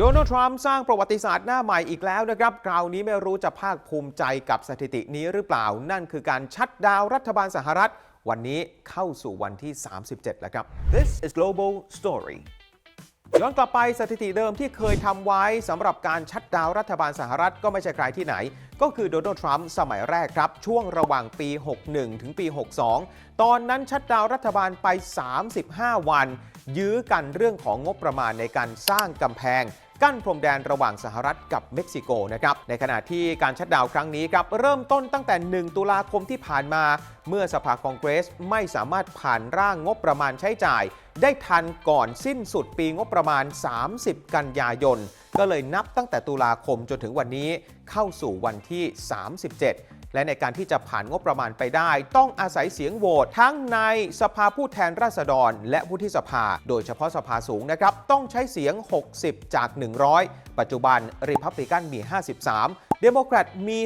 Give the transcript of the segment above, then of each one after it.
โดนัลด์ทรัมป์สร้างประวัติศาสตร์หน้าใหม่อีกแล้วนะครับ คราวนี้ไม่รู้จะภาคภูมิใจกับสถิตินี้หรือเปล่า นั่นคือการชัดดาวน์รัฐบาลสหรัฐ วันนี้เข้าสู่วันที่ 37 แล้วครับ This is Global Story ย้อนกลับไปสถิติเดิมที่เคยทำไว้สำหรับการชัดดาวน์รัฐบาลสหรัฐก็ไม่ใช่ใครที่ไหน ก็คือโดนัลด์ทรัมป์สมัยแรกครับ ช่วงระหว่างปี 61 ถึงปี 62 ตอนนั้นชัดดาวน์รัฐบาลไป 35 วัน ยื้อกันเรื่องของงบประมาณในการสร้างกำแพง กั้นพรมแดนระหว่างสหรัฐกับเม็กซิโกนะครับในขณะที่การชัดดาวครั้งนี้ครับเริ่มต้นตั้งแต่ 1 ตุลาคมที่ผ่านมา เมื่อสภาคองเกรสไม่สามารถผ่านร่างงบประมาณใช้จ่าย ได้ทันก่อนสิ้นสุดปีงบประมาณ 30 กันยายน ก็เลยนับตั้งแต่ตุลาคมจนถึงวันนี้เข้าสู่วันที่ 37 และในการที่จะผ่านงบประมาณไปได้ ต้องอาศัยเสียงโหวตทั้งในสภาผู้แทนราษฎร และวุฒิสภา โดยเฉพาะสภาสูงนะครับ ต้องใช้เสียง 60 จาก 100 ปัจจุบันริพับลิกันมี 53 เดโมแครตมี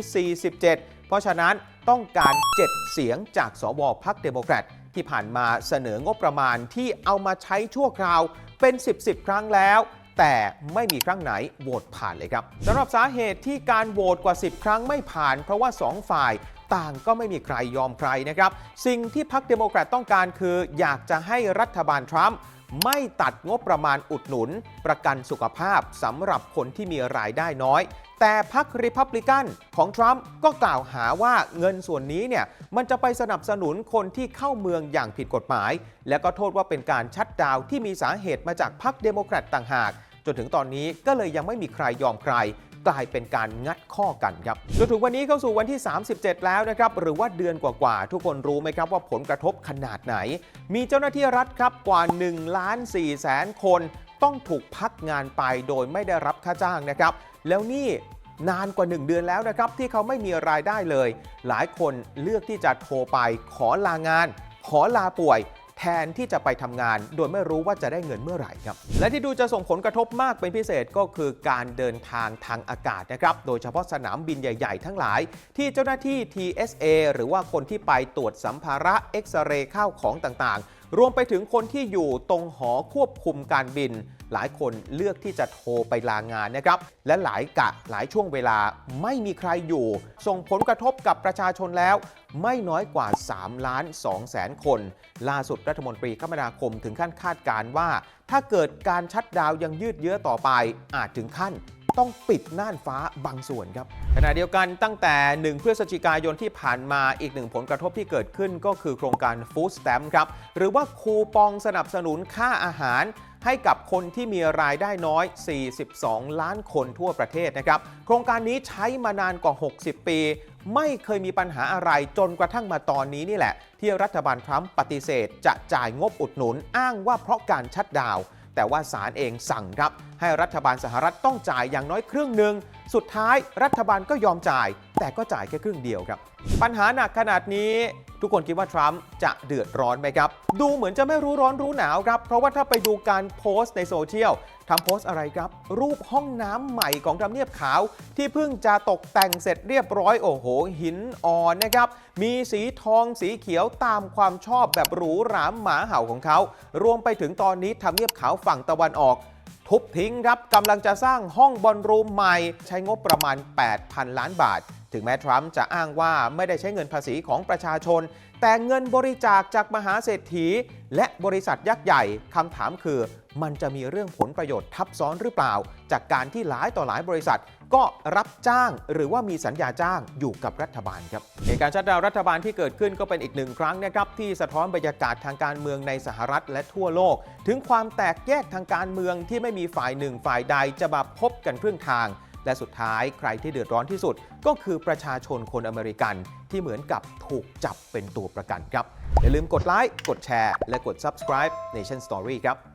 47 เพราะฉะนั้นต้องการ 7 เสียงจากสวพรรคเดโมแครตที่ผ่านมาเสนองบประมาณที่เอามาใช้ชั่วคราวเป็น 10 10ครั้งแล้ว แต่ไม่มีครั้งไหนโหวตผ่านเลยครับสำหรับสาเหตุที่การโหวตกว่า 10 ครั้งไม่ผ่าน เพราะว่า 2 ฝ่ายต่างก็ไม่มีใครยอมใครนะครับ สิ่งที่พรรคเดโมแครตต้องการคือ อยากจะให้รัฐบาลทรัมป์ ไม่ตัดงบประมาณอุดหนุน ประกันสุขภาพสำหรับคนที่มีรายได้น้อย แต่พรรคริพับลิกันของทรัมป์ก็กล่าวหาว่าเงินส่วนนี้เนี่ยมันจะไปสนับสนุนคนที่เข้าเมืองอย่างผิดกฎหมาย และก็โทษว่าเป็นการชัดดาวที่มีสาเหตุมาจากพรรคเดโมแครตต่างหาก จนถึงตอนนี้ก็เลยยังไม่มีใครยอมใคร กลายเป็นการงัดข้อกันครับจนถึงวันนี้เข้าสู่วันที่ 37 แล้วนะครับหรือว่าเดือนกว่าๆทุกคนรู้ไหมครับว่าผลกระทบขนาดไหน มีเจ้าหน้าที่รัฐครับกว่า1ล้าน4แสนคน ต้องถูกพักงานไปโดยไม่ได้รับค่าจ้างนะครับ แล้วนี่นานกว่า 1 เดือนแล้วนะครับ ที่เขาไม่มีรายได้เลย หลายคนเลือกที่จะโทรไปขอลางาน ขอลาป่วย แทนที่จะไปทำงาน โดยไม่รู้ว่าจะได้เงินเมื่อไหร่ครับ และที่ดูจะส่งผลกระทบมากเป็นพิเศษก็คือการเดินทางทางอากาศนะครับ โดยเฉพาะสนามบินใหญ่ ๆ ทั้งหลาย ที่เจ้าหน้าที่ TSA หรือว่าคนที่ไปตรวจสัมภาระเอ็กซเรย์ข้าวของต่างๆ รวมไปถึงคนที่อยู่ตรงหอควบคุมการบิน หลายคนเลือกที่จะโทรไปลางานนะครับ และหลายกะหลายช่วงเวลาไม่มีใครอยู่ ส่งผลกระทบกับประชาชนแล้ว ไม่น้อยกว่า 3 ล้าน2แสนคน ล่าสุดรัฐมนตรีคมนาคมถึงขั้นคาดการว่า ถ้าเกิดการชัดดาวยังยืดเยื้อต่อไปอาจถึงขั้น ต้องปิดน่านฟ้าบางส่วนครับขณะเดียวกันตั้งแต่ 1 พฤศจิกายนที่ผ่านมาอีกหนึ่งผลกระทบที่เกิดขึ้นก็คือโครงการ Food Stamp ครับ หรือว่าคูปองสนับสนุนค่าอาหารให้กับคนที่มีรายได้น้อย 42 ล้านคนทั่วประเทศนะครับ โครงการนี้ใช้มานานกว่า 60 ปี ไม่เคยมีปัญหาอะไรจนกระทั่งมาตอนนี้นี่แหละ ที่รัฐบาลทรัมป์ปฏิเสธ จะจ่ายงบอุดหนุนอ้างว่าเพราะการชัดดาวน์ แต่ว่าศาลเองสั่งครับ ให้รัฐบาลสหรัฐต้องจ่ายอย่างน้อยครึ่งหนึ่ง สุดท้ายรัฐบาลก็ยอมจ่าย แต่ก็จ่ายแค่ครึ่งเดียวครับ ปัญหาหนักขนาดนี้ ทุกคนคิดว่าทรัมป์จะเดือดร้อนไหมครับ ดูเหมือนจะไม่รู้ร้อนรู้หนาวครับ เพราะว่าถ้าไปดูการโพสต์ในโซเชียลทำโพสต์อะไรครับ รูปห้องน้ำใหม่ของทำเนียบขาว ที่เพิ่งจะตกแต่งเสร็จเรียบร้อยโอ้โห หินอ่อนนะครับ มีสีทองสีเขียวตามความชอบแบบหรูหรามหมาเห่าของเขา รวมไปถึงตอนนี้ทำเนียบขาวฝั่งตะวันออกทุบทิ้งครับกำลังจะสร้างห้องบอลรูมใหม่ ใช้งบประมาณ 8,000 ล้านบาท ถึงแม้ทรัมป์จะอ้างว่าไม่ได้ใช้เงินภาษีของประชาชน แต่เงินบริจาคจากมหาเศรษฐี และบริษัทยักษ์ใหญ่คำถามคือ มันจะมีเรื่องผลประโยชน์ทับซ้อนหรือเปล่า จากการที่หลายต่อหลายบริษัท ก็รับจ้างหรือว่ามีสัญญาจ้างอยู่กับรัฐบาลครับเหตุการณ์ชัดดาวรัฐบาลที่เกิดขึ้นก็เป็นอีกหนึ่งครั้งนะครับที่สะท้อนบรรยากาศทางการเมืองในสหรัฐและทั่วโลก ถึงความแตกแยกทางการเมืองที่ไม่มีฝ่ายหนึ่งฝ่ายใดจะมาพบกันครึ่งทาง และสุดท้ายใครที่เดือดร้อนที่สุด ก็คือประชาชนคนอเมริกันที่เหมือนกับถูกจับเป็นตัวประกันครับ อย่าลืมกดไลค์กดแชร์และกด subscribe Nation Story ครับ